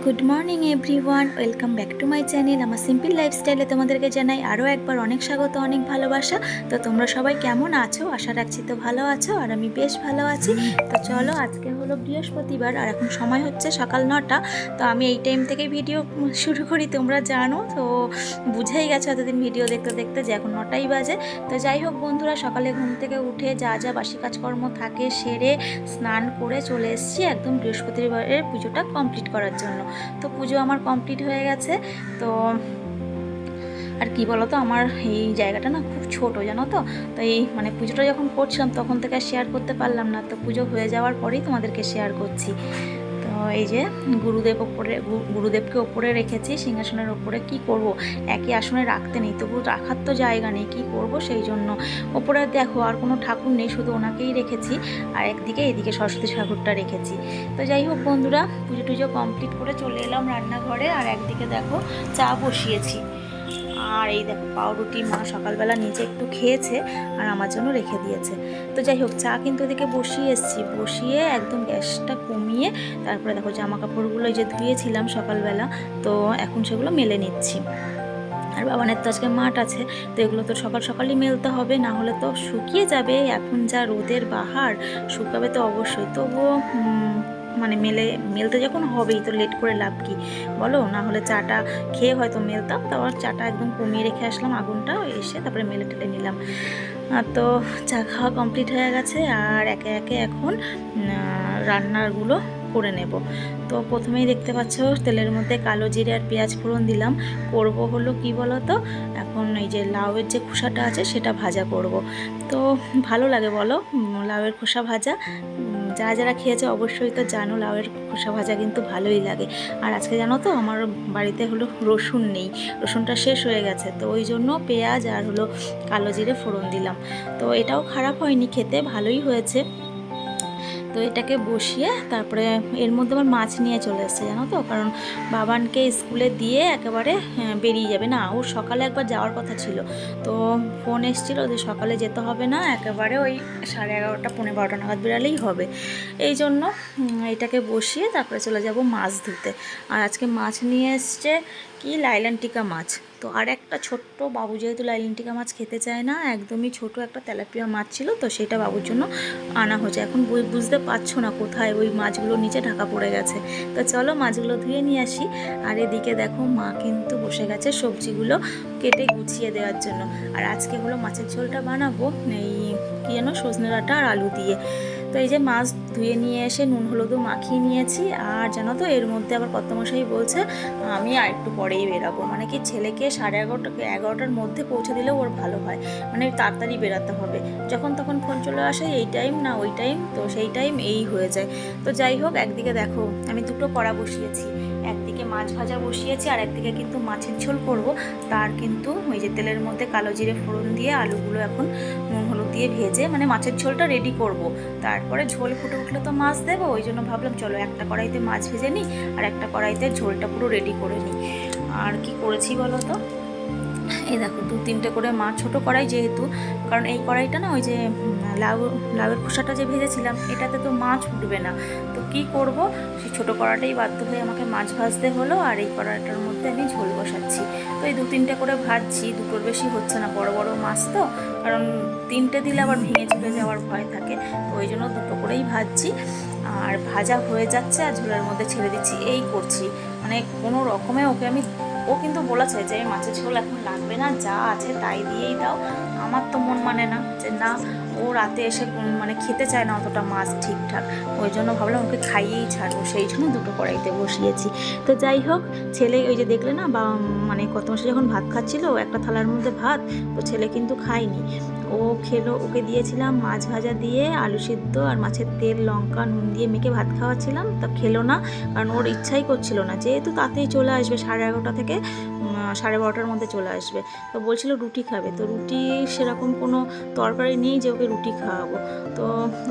Good morning everyone welcome back to my channel আমার simple লাইফস্টাইলে তোমাদেরকে জানাই আরও একবার অনেক স্বাগত, অনেক ভালোবাসা। তো তোমরা সবাই কেমন আছো? আশা রাখছি তো ভালো আছো, আর আমি বেশ ভালো আছি। তো চলো, আজকে হলো বৃহস্পতিবার, আর এখন সময় হচ্ছে সকাল নটা। তো আমি এই টাইম থেকেই ভিডিও শুরু করি, তোমরা জানো। তো বুঝেই গেছো এতদিন ভিডিও দেখতে দেখতে যে এখন নটাই বাজে। তো যাই হোক বন্ধুরা, সকালে ঘুম থেকে উঠে যা যা বাসি কাজকর্ম থাকে সেরে স্নান করে চলে এসেছি একদম বৃহস্পতিবারের পুজোটা কমপ্লিট করার জন্য। তো পুজো আমার কমপ্লিট হয়ে গেছে। তো আর কি বলো তো আমার এই জায়গাটা না খুব ছোট, জানো তো? তো এই মানে পুজোটা যখন করছিলাম, তখন থেকে শেয়ার করতে পারলাম না। তো পুজো হয়ে যাওয়ার পরেই তোমাদেরকে শেয়ার করছি। এই যে গুরুদেব ওপরে গুরুদেবকে ওপরে রেখেছি, সিংহাসনের ওপরে কি করব? একই আসনে রাখতে নেই, তবু রাখার তো জায়গা নেই, কী করব সেই জন্য? ওপরে দেখো আর কোনো ঠাকুর নেই, শুধু ওনাকেই রেখেছি, আর একদিকে, এদিকে সরস্বতী ঠাকুরটা রেখেছি। তো যাই হোক বন্ধুরা, পুজো টুজো কমপ্লিট করে চলে এলাম রান্নাঘরে, আর একদিকে দেখো চা বসিয়েছি। আর এই দেখো পাউরুটি মা সকালবেলা নিজে একটু খেয়েছে আর আমার জন্য রেখে দিয়েছে। তো যাই হোক, চা কিন্তু এদিকে বসিয়ে এসেছি। বসিয়ে একদম গ্যাসটা কমিয়ে তারপরে দেখো জামা কাপড়গুলো যে ধুয়েছিলাম সকালবেলা, তো এখন সেগুলো মেলে নিচ্ছি। আর বাবানের তো আজকে মাঠ আছে, তো এগুলো তো সকাল সকালই মেলতে হবে, না হলে তো শুকিয়ে যাবে। এখন যা রোদের বাহার, শুকাবে তো অবশ্যই। তবুও মানে মেলে, মেলতে যখন হবেই, তো লেট করে লাভ কি? বলো, না হলে চাটা খেয়ে হয়তো মেলতাম তারপর চাটা একদম কমিয়ে রেখে আসলাম আগুনটা, এসে তারপরে মেলে টেলে নিলাম। তো চা খাওয়া কমপ্লিট হয়ে গেছে, আর একে একে এখন রান্নারগুলো করে নেব। তো প্রথমেই দেখতে পাচ্ছ, তেলের মধ্যে কালো জিরে আর পেঁয়াজ ফোড়ন দিলাম। করব হলো কি বলো তো এখন এই যে লাউয়ের যে খোসাটা আছে, সেটা ভাজা করব। তো ভালো লাগে বলো লাউয়ের খোসা ভাজা যারা যারা খেয়েছে অবশ্যই তো জানো লাউয়ের খোসা ভাজা কিন্তু ভালোই লাগে। আর আজকে জানো তো আমার বাড়িতে হলো রসুন নেই, রসুনটা শেষ হয়ে গেছে, তো ওই জন্য পেঁয়াজ আর হলো কালো জিরে ফোড়ন দিলাম। তো এটাও খারাপ হয়নি, খেতে ভালোই হয়েছে। তো এটাকে বসিয়ে তারপরে এর মধ্যে আমার মাছ নিয়ে চলে এসেছে জানো তো? কারণ বাবানকে স্কুলে দিয়ে একেবারে হ্যাঁ, বেরিয়ে যাবে। না ওর সকালে একবার যাওয়ার কথা ছিল। তো ফোন এসেছিল যে সকালে যেতে হবে না একেবারে ওই সাড়ে এগারোটা পনেরো বারোটা নাগাদ বেরালেই হবে। এই জন্য এটাকে বসিয়ে তারপরে চলে যাব মাছ ধুতে আর আজকে মাছ নিয়ে এসছে কি? লাইলান্টিকা মাছ। তো আর একটা ছোট্ট বাবু, যেহেতু লাইলান্টিকা মাছ খেতে চায় না, একদমই ছোট একটা তেলাপিয়া মাছ ছিল, তো সেটা বাবুর জন্য আনা হয়েছে এখন বুঝতে পারছ না কোথায় ওই মাছগুলো নিচে ঢাকা পড়ে গেছে। তো চলো মাছগুলো ধুয়ে নিয়ে আসি। আর এদিকে দেখো মা কিন্তু বসে গেছে সবজিগুলো কেটে গুছিয়ে দেওয়ার জন্য। আর আজকে হলো মাছের ঝোলটা বানাবো, এই কি যেন সজনে ডাঁটা আর আলু দিয়ে। তো এই যে মাছ ধুয়ে নিয়ে এসে নুন হলুদও মাখিয়ে নিয়েছি, আর জানো তো এর মধ্যে আবার কর্তমশাই বলছে, আমি আর একটু পরেই বেরাবো। মানে কি ছেলেকে সাড়ে এগারোটা, এগারোটার মধ্যে পৌঁছে দিলেও ওর ভালো হয়। মানে তাড়াতাড়ি বেরাতে হবে। যখন তখন ফোন চলে আসে, এই টাইম না ওই টাইম, তো সেই টাইম এই হয়ে যায়। তো যাই হোক, একদিকে দেখো আমি দুটো কড়া বসিয়েছি। একদিকে মাছ ভাজা বসিয়েছি, আর একদিকে কিন্তু মাছের ঝোল করব। তার কিন্তু ওই যে তেলের মধ্যে কালো জিরে ফোড়ন দিয়ে আলুগুলো এখন দিয়ে ভেজে মানে মাছের ঝোলটা রেডি করব। তারপরে ঝোল ফুটে উঠলে তো মাছ দেবো, ওই জন্য ভাবলাম চলো একটা কড়াইতে মাছ ভেজে নিই, আর একটা কড়াইতে ঝোলটা পুরো রেডি করে নিই। আর কি করেছি বলো তো? এই দেখো, দু তিনটে করে মাছ, ছোটো কড়াই যেহেতু, কারণ এই কড়াইটা না ওই যে লাউ, লাউয়ের খোসাটা যে ভেজেছিলাম, এটাতে তো মাছ উঠবে না। তো কি করব? সেই ছোটো কড়াটাই বাধ্য হয়ে আমাকে মাছ ভাজতে হলো, আর এই কড়াটার মধ্যে আমি ঝোল বসাচ্ছি। তো এই দু তিনটে করে ভাজছি, দুটোর বেশি হচ্ছে না, বড় বড় মাছ তো, কারণ তিনটে দিলে আবার ভেঙে চুলে যাওয়ার ভয় থাকে, তো ওই জন্য দুটো করেই ভাজছি। আর ভাজা হয়ে যাচ্ছে, আর ঝোলের মধ্যে ছেড়ে দিচ্ছি, এই করছি। মানে কোনো রকমে ওকে আমি ও কিন্তু বলেছে যে মাছের ঝোল এখন লাগবে না, যা আছে তাই দিয়েই দাও। আমার তো মন মানে না যে, না ও রাতে এসে মানে খেতে চায় না অতটা মাছ ঠিকঠাক। ওই জন্য ভাবলাম ওকে খাইয়েই ছাড়বো। সেই জন্য দুটো কড়াইতে বসিয়েছি। তো যাই হোক, ছেলে ওই যে দেখলে না, বা মানে কত মাসে যখন ভাত খাচ্ছিল, একটা থালার মধ্যে ভাত, তো ছেলে কিন্তু খায়নি। ও খেলো, ওকে দিয়েছিলাম মাছ ভাজা দিয়ে আলু সিদ্ধ আর মাছের তেল, লঙ্কা, নুন দিয়ে মেখে ভাত খাওয়াচ্ছিলাম। তা খেলো না, কারণ ওর ইচ্ছাই করছিল না। যেহেতু তাতেই চলে আসবে, সাড়ে এগারোটা থেকে সাড়ে বারোটার মধ্যে চলে আসবে। তো বলছিল রুটি খাবে। তো রুটি সেরকম কোনো তরকারি নেই যে ওকে রুটি খাওয়াবো। তো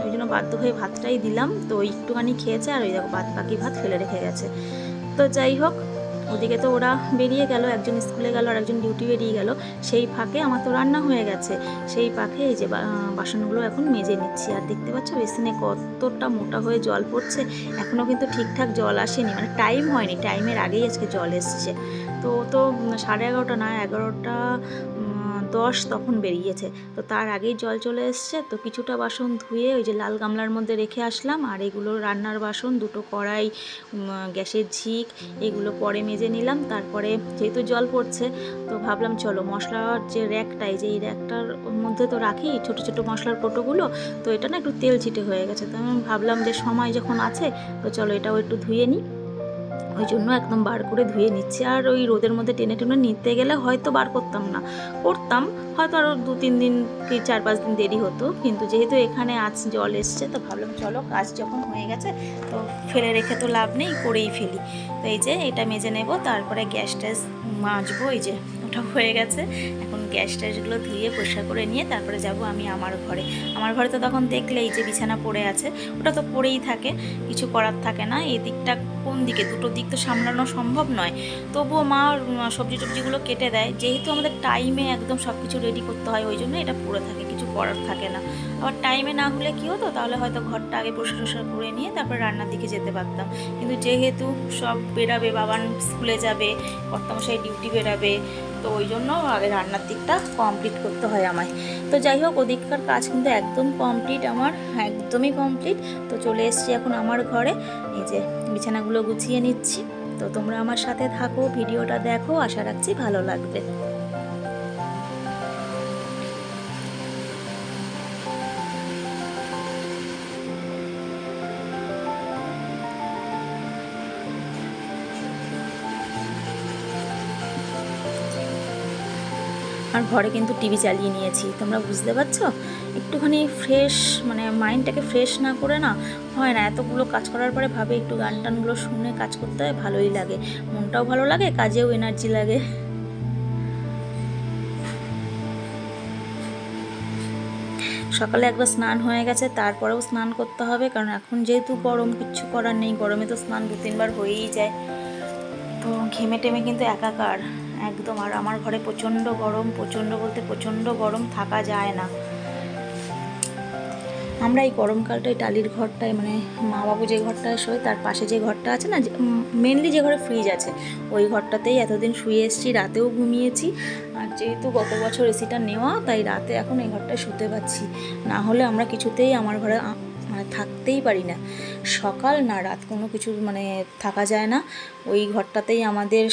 ওই জন্য বাধ্য হয়ে ভাতটাই দিলাম। তো একটুখানি খেয়েছে আর ওই দেখো বাদ বাকি ভাত ফেলে রেখে গেছে। তো যাই হোক, ওদিকে তো ওরা বেরিয়ে গেল, একজন স্কুলে গেল আর একজন ডিউটি বেরিয়ে গেল। সেই ফাঁকে আমার তো রান্না হয়ে গেছে। সেই ফাঁকে এই যে বাসনগুলো এখন মেজে নিচ্ছি। আর দেখতে পাচ্ছ বেসিনে কতটা মোটা হয়ে জল পড়ছে। এখনও কিন্তু ঠিকঠাক জল আসেনি। মানে টাইম হয়নি। টাইমের আগেই আজকে জল এসছে। তো তো সাড়ে এগারোটা না, এগারোটা দশ তখন বেরিয়েছে। তো তার আগেই জল চলে এসছে। তো কিছুটা বাসন ধুয়ে ওই যে লাল গামলার মধ্যে রেখে আসলাম। আর এগুলো রান্নার বাসন, দুটো কড়াই গ্যাসের ঝিক, এগুলো পরে মেজে নিলাম। তারপরে যেহেতু জল পড়ছে, তো ভাবলাম চলো মশলার যে র্যাকটাই যে এই র্যাকটার মধ্যে তো রাখি ছোট ছোট মশলার কোটোগুলো। তো এটা না একটু তেল ছিটে হয়ে গেছে। তো আমি ভাবলাম যে সময় যখন আছে, তো চলো এটাও একটু ধুয়ে নিই। ওই জন্য একদম বার করে ধুয়ে নিচ্ছি। আর ওই রোদের মধ্যে টেনে টেনে নিতে গেলে হয়তো বার করতাম না। করতাম, হয়তো আরও দু, তিন দিন কি চার, পাঁচ দিন দেরি হতো। কিন্তু যেহেতু এখানে আজ জল এসছে, তো ভাবলাম চলো কাজ যখন হয়ে গেছে, তো ফেলে রেখে তো লাভ নেই, করেই ফেলি। তো এই যে এটা মেজে নেব, তারপরে গ্যাস ট্যাস মাজবো, এই যে ওটা হয়ে গেছে। এখন গ্যাস ট্যাসগুলো ধুয়ে পরিষ্কার করে নিয়ে তারপরে যাব আমি আমার ঘরে। আমার ঘরে তো তখন দেখলেই যে বিছানা পড়ে আছে, ওটা তো পড়েই থাকে, কিছু করার থাকে না। এই দিকটা কোন দিকে? দুটো দিক তো সামলানো সম্ভব নয়। তবুও মা সবজি টবজিগুলো কেটে দেয়। যেহেতু আমাদের টাইমে একদম সব কিছু রেডি করতে হয়, ওই জন্য এটা পড়ে থাকে, কিছু করার থাকে না। আবার টাইমে না হলে কী হতো? তাহলে হয়তো ঘরটা আগে পরিষ্কার করে নিয়ে তারপরে রান্নার দিকে যেতে পারতাম। কিন্তু যেহেতু সব বেরাবে, বাবান স্কুলে যাবে, কর্তামশাই ডিউটি বেরাবে তো ওই জন্য আগে রান্নার দিকটা কমপ্লিট করতে হয় আমায়। তো যাই হোক, ওদিককার কাজ কিন্তু একদম কমপ্লিট আমার, একদমই কমপ্লিট তো চলে এসছি এখন আমার ঘরে। এই যে বিছানাগুলো গুছিয়ে নিচ্ছি। তো তোমরা আমার সাথে থাকো, ভিডিওটা দেখো। আশা রাখছি ভালো লাগবে। আর ঘরে কিন্তু টিভি চালিয়ে নিয়েছি। তোমরা বুঝতে পারছ? একটুখানি ফ্রেশ মানে মাইন্ডটাকে ফ্রেশ না করে না, হয় না, এতগুলো কাজ করার পরে ভাবে একটু গান টানগুলো শুনে কাজ করতে হয়, ভালোই লাগে। মনটাও ভালো লাগে, কাজেও এনার্জি লাগে। সকালে একবার স্নান হয়ে গেছে, তারপরেও স্নান করতে হবে, কারণ এখন যেহেতু গরম, কিচ্ছু করার নেই, গরমে তো স্নান দু তিনবার হয়েই যায়। তো ঘেমে টেমে কিন্তু একাকার। একদম, আর আমার ঘরে প্রচণ্ড গরম, প্রচণ্ড বলতে প্রচণ্ড গরম থাকা যায় না। আমরা এই গরমকালটাই টালির ঘরটায় মানে মা বাবু যে ঘরটায় শোয়, তার পাশে যে ঘরটা আছে না মেনলি যে ঘরে ফ্রিজ আছে, ওই ঘরটাতেই এতদিন শুয়ে এসেছি, রাতেও ঘুমিয়েছি। আর যেহেতু গত বছর এসিটা নেওয়া, তাই রাতে এখন এই ঘরটায় শুতে পাচ্ছি। না হলে আমরা কিছুতেই আমার ঘরে মানে থাকতেই পারি না। সকাল না রাত কোনো কিছু মানে থাকা যায় না। ওই ঘরটাতেই আমাদের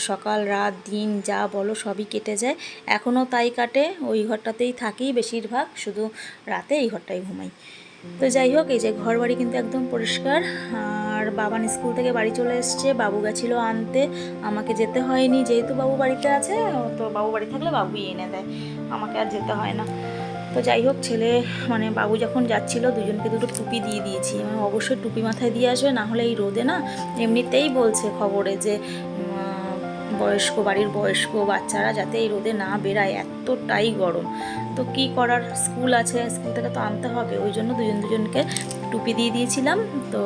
সকাল, রাত, দিন যা বলো সবই কেটে যায়। এখনও তাই কাটে, ওই ঘরটাতেই থাকি বেশিরভাগ, শুধু রাতে এই ঘরটাই ঘুমাই। তো যাই হোক, এই যে ঘর বাড়ি কিন্তু একদম পরিষ্কার। আর বাবান স্কুল থেকে বাড়ি চলে এসছে, বাবু গেছিল আনতে। আমাকে যেতে হয়নি, যেহেতু বাবু বাড়িতে আছে, তো বাবু বাড়ি থাকলে বাবুই এনে দেয়। আমাকে আর যেতে হয় না। তো যাই হোক, ছেলে মানে বাবু যখন যাচ্ছিল, দুজনকে দুটো টুপি দিয়ে দিয়েছি। অবশ্যই টুপি মাথায় দিয়ে আসবে, না হলে এই রোদে না এমনিতেই বলছে খবরে যে বয়স্ক, বাড়ির বয়স্ক বাচ্চারা যাতে এই রোদে না বেরায় এতটাই গরম। তো কি করার? স্কুল আছে, স্কুল থেকে তো আনতে হবে, ওই জন্য দুজন দুজনকে টুপি দিয়ে দিয়েছিলাম। তো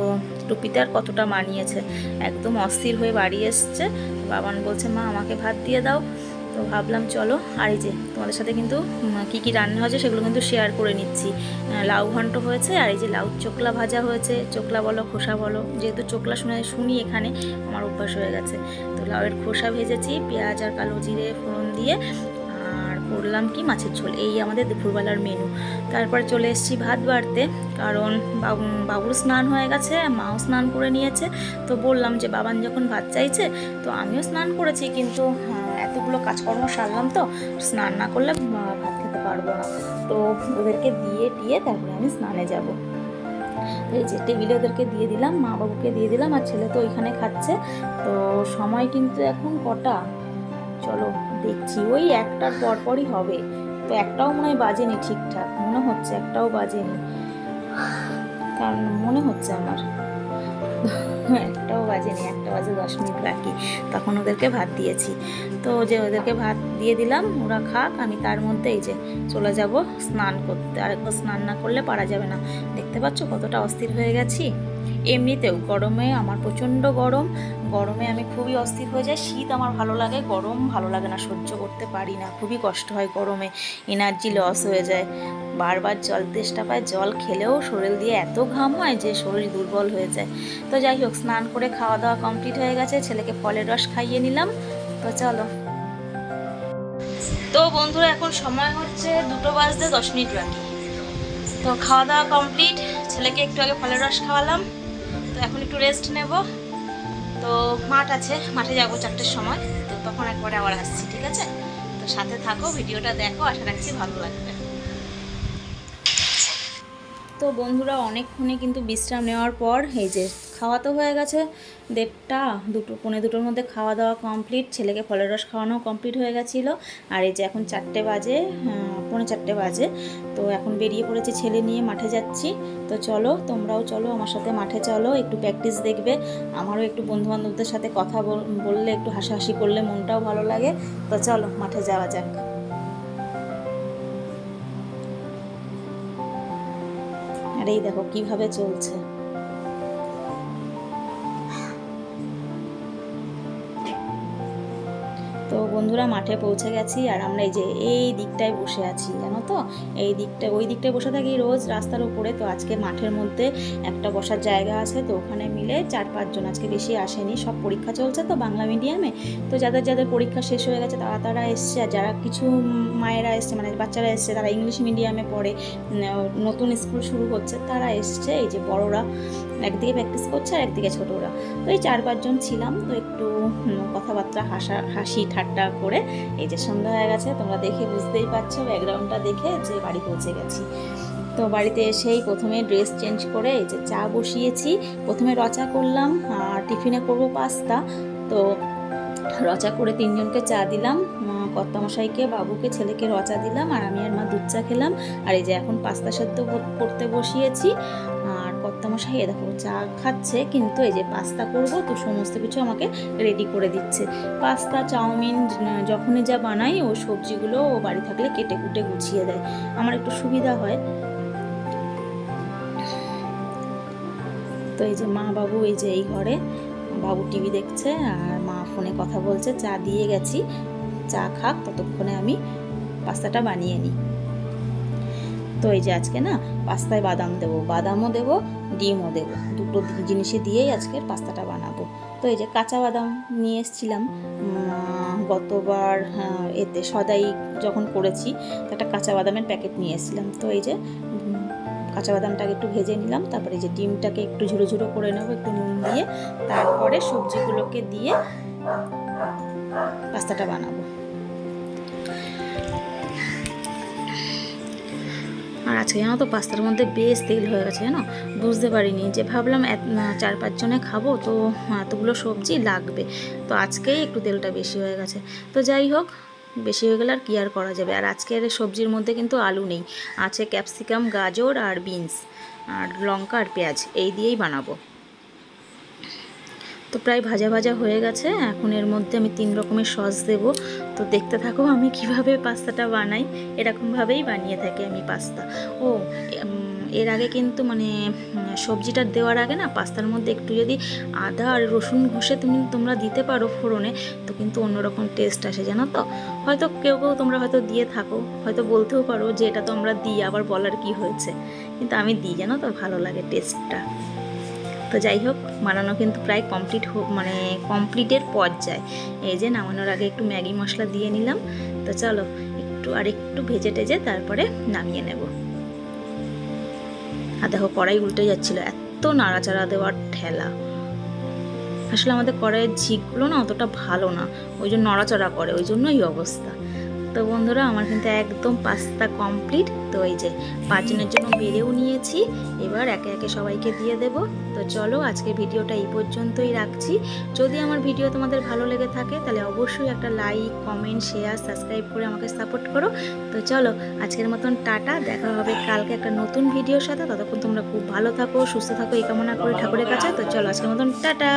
টুপিতে আর কতটা মানিয়েছে? একদম অস্থির হয়ে বাড়ি এসছে। বাবান বলছে, মা, আমাকে ভাত দিয়ে দাও। তো ভাবলাম চলো, আর এই যে তোমাদের সাথে কিন্তু কি কি রান্না হয়েছে সেগুলো কিন্তু শেয়ার করে নিচ্ছি। লাউ ঘন্ট হয়েছে, আর এই যে লাউ চোকলা ভাজা হয়েছে, চোকলা বলো, খোসা বলো, যেহেতু চোকলা শুনে শুনি এখানে আমার অভ্যাস হয়ে গেছে। তো লাউয়ের খোসা ভেজেছি, পেঁয়াজ আর কালো জিরে ফোড়ন দিয়ে, আর করলাম কি মাছের ঝোল, এই আমাদের দুপুরবেলার মেনু তারপরে চলে এসেছি ভাত বাড়তে, কারণ বাবু, বাবুর স্নান হয়ে গেছে, মাও স্নান করে নিয়েছে। তো বললাম যে, বাবান যখন ভাত চাইছে, তো আমিও স্নান করেছি, কিন্তু এতগুলো কাজকর্ম সারলাম তো, স্নান না করলে ভাত খেতে পারব না। তো ওদেরকে দিয়ে দিয়ে তারপরে আমি স্নানে যাব। এই যে টেবিলে ওদেরকে দিয়ে দিলাম মা বাবুকে দিয়ে দিলাম, আর ছেলে তো ওইখানে খাচ্ছে। তো সময় কিন্তু এখন কটা? চলো, দেখছি। ওই একটার পরপরই হবে। তো একটাও মনে হয় বাজেনি ঠিকঠাক। মনে হচ্ছে একটাও বাজেনি। কারণ মনে হচ্ছে আমার। একটাও বাজেনি, একটা বাজে দশ মিনিট বাকি। তখন ওদেরকে ভাত দিয়েছি। তো যে ওদেরকে ভাত দিয়ে দিলাম, ওরা খাক, আমি তার মধ্যে এই যে চলে যাব স্নান করতে। আর একবার স্নান না করলে পারা যাবে না। দেখতে পাচ্ছ কতটা অস্থির হয়ে গেছি? এমনিতেও গরমে আমার প্রচণ্ড গরম। গরমে আমি খুবই অস্থির হয়ে যাই। শীত আমার ভালো লাগে, গরম ভালো লাগে না, সহ্য করতে পারি না। খুবই কষ্ট হয় গরমে এনার্জি লস হয়ে যায়। বারবার জল তেষ্টা পায়, জল খেলেও শরীর দিয়ে এত ঘাম হয় যে শরীর দুর্বল হয়ে যায়। তো যাই হোক, স্নান করে খাওয়া দাওয়া কমপ্লিট হয়ে গেছে, ছেলেকে ফলের রস খাইয়ে নিলাম। তো চলো। তো বন্ধুরা, এখন সময় হচ্ছে দুটো বাজতে দশ মিনিট বাকি। তো খাওয়া দাওয়া কমপ্লিট ছেলেকে একটু আগে ফলের রস খাওয়ালাম। তো এখন একটু রেস্ট নেব। তো মাঠ আছে, মাঠে যাব চারটের সময়। তো তখন একবারে আবার আসছি, ঠিক আছে? তো সাথে থাকো, ভিডিওটা দেখো, আশা রাখছি ভালো লাগবে। তো বন্ধুরা অনেকক্ষণে কিন্তু বিশ্রাম নেওয়ার পর এই যে খাওয়া তো হয়ে গেছে দেড়টা দুটো পৌনে দুটোর মধ্যে খাওয়া দাওয়া কমপ্লিট ছেলেকে ফলের রস খাওয়ানো কমপ্লিট হয়ে গেছিল। আর এই যে এখন চারটে বাজে আহ, পৌনে চারটে বাজে। তো এখন বেরিয়ে পড়েছে ছেলে নিয়ে মাঠে যাচ্ছি। তো চলো তোমরাও চলো আমার সাথে মাঠে চলো একটু প্র্যাকটিস দেখবে। আমারও একটু বন্ধুবান্ধবদের সাথে কথা বল- বললে একটু হাসাহাসি করলে মনটাও ভালো লাগে। তো চলো মাঠে যাওয়া যাক। এই দেখো কীভাবে চলছে। বন্ধুরা মাঠে পৌঁছে গেছি আর আমরা এই যে এই দিকটায় বসে আছি, জানো তো? এই দিকটায় ওই দিকটায় বসে থাকি রোজ রাস্তার উপরে। তো আজকে মাঠের মধ্যে একটা বসার জায়গা আছে, তো ওখানে মিলে চার পাঁচজন, আজকে বেশি আসেনি, সব পরীক্ষা চলছে তো বাংলা মিডিয়ামে তো যাদের যাদের পরীক্ষা শেষ হয়ে গেছে তারা তারা এসছে, আর যারা কিছু মায়েরা এসছে মানে বাচ্চারা এসছে, তারা ইংলিশ মিডিয়ামে পড়ে নতুন স্কুল শুরু হচ্ছে তারা এসছে, এই যে বড়রা। একদিকে প্র্যাকটিস করছে আর একদিকে ছোটরা তো এই চার পাঁচজন ছিলাম, তো একটু কথাবার্তা, হাসা, হাসি, ঠাট্টা করে এই যে সন্ধ্যা হয়ে গেছে, তোমরা দেখে বুঝতেই পারছ ব্যাকগ্রাউন্ডটা দেখে যে বাড়ি পৌঁছে গেছি। তো বাড়িতে এসেই প্রথমে ড্রেস চেঞ্জ করে এই যে চা বসিয়েছি, প্রথমে রচা করলাম, আর টিফিনে করব পাস্তা। তো রচা করে তিনজনকে চা দিলাম কর্তামশাইকে, বাবুকে, ছেলেকে রচা দিলাম, আর আমি আর মা দুধ চা খেলাম। আর এই যে এখন পাস্তা সেদ্ধ করতে বসিয়েছি। এ দেখো চা খাচ্ছে, কিন্তু এই যে পাস্তা করব, তো সমস্ত কিছু আমাকে রেডি করে দিচ্ছে। পাস্তা, চাউমিন যখনই যা বানাই, ও সবজিগুলো ও বাড়ি থাকলে কেটে কুটে গুছিয়ে দেয়। আমার একটু সুবিধা হয়। তো এই যে মা বাবু, এই যে এই ঘরে, বাবু টিভি দেখছে, আর মা ফোনে কথা বলছে, চা দিয়ে গেছি, চা খাক, ততক্ষণে আমি পাস্তাটা বানিয়ে নিই। তো এই যে আজকে না, পাস্তায় বাদাম দেবো। বাদামও দেবো ডিমও দেবো দুটো দি- জিনিসে দিয়েই আজকের পাস্তাটা বানাবো। তো এই যে কাঁচা বাদাম নিয়ে এসেছিলাম। গতবার হ্যাঁ, এতে সদাই যখন করেছি একটা কাঁচা বাদামের প্যাকেট নিয়ে এসেছিলাম। তো এই যে কাঁচা বাদামটাকে একটু ভেজে নিলাম। তারপরে এই যে ডিমটাকে একটু ঝুড়ো ঝুড়ো করে নেব একটু নুন দিয়ে। তারপরে সবজিগুলোকে দিয়ে পাস্তাটা বানাবো। আর আজকে জানো তো পাস্তার মধ্যে বেশ তেল হয়ে গেছে, জানো? বুঝতে পারিনি যে ভাবলাম চার পাঁচজনে খাব, তো এতগুলো সবজি লাগবে। তো আজকেই একটু তেলটা বেশি হয়ে গেছে। তো যাই হোক, বেশি হয়ে গেলে আর কি আর করা যাবে? আর আজকের সবজির মধ্যে কিন্তু আলু নেই। আছে ক্যাপসিকাম, গাজর আর বিনস, আর লঙ্কা আর পেঁয়াজ, এই দিয়েই বানাবো। তো প্রায় ভাজা ভাজা হয়ে গেছে। এখন এর মধ্যে আমি তিন রকমের সস দেব। তো দেখতে থাকো আমি কীভাবে পাস্তাটা বানাই। এরকমভাবেই বানিয়ে থাকি আমি পাস্তা। ও এর আগে কিন্তু মানে সবজিটা দেওয়ার আগে না পাস্তার মধ্যে একটু যদি আদা আর রসুন ঘষে তুমি, তোমরা দিতে পারো ফোড়নে, তো কিন্তু অন্যরকম টেস্ট আসে, জানো তো? হয়তো কেউ কেউ তোমরা হয়তো দিয়ে থাকো, হয়তো বলতেও পারো যে এটা তো আমরা দিই, আবার বলার কি হয়েছে? কিন্তু আমি দিই, জানো তো? ভালো লাগে টেস্টটা। তো যাই হোক বানানো কিন্তু প্রায় কমপ্লিট মানে কমপ্লিটের পর্যায়ে এই যে নামানোর আগে একটু ম্যাগি মশলা দিয়ে নিলাম। তো চলো, একটু আর একটু ভেজে টেজে তারপরে নামিয়ে নেব। আর দেখো কড়াই উল্টে যাচ্ছিল, এত নাড়াচাড়া দেওয়ার ঠেলা। আসলে আমাদের কড়াইয়ের ঝিকগুলো না অতটা ভালো না, ওই জন্য নড়াচড়া করে, ওই জন্যই অবস্থা। তো বন্ধুরা, আমার কিন্তু একদম পাস্তা কমপ্লিট। তো এই যে পাঁচজনের জন্য বেড়েও নিয়েছি, এবার একে একে সবাইকে দিয়ে দেব। তো চলো আজকে ভিডিওটা এই পর্যন্তই রাখছি। যদি আমার ভিডিও তোমাদের ভালো লেগে থাকে, তাহলে অবশ্যই একটা লাইক, কমেন্ট, শেয়ার, সাবস্ক্রাইব করে আমাকে সাপোর্ট করো। তো চলো, আজকের মতন টাটা, দেখা হবে কালকে একটা নতুন ভিডিওর সাথে। ততক্ষণ তোমরা খুব ভালো থাকো, সুস্থ থাকো, এই কামনা করে ঠাকুরের কাছে। তো চলো, আজকের মতন টাটা।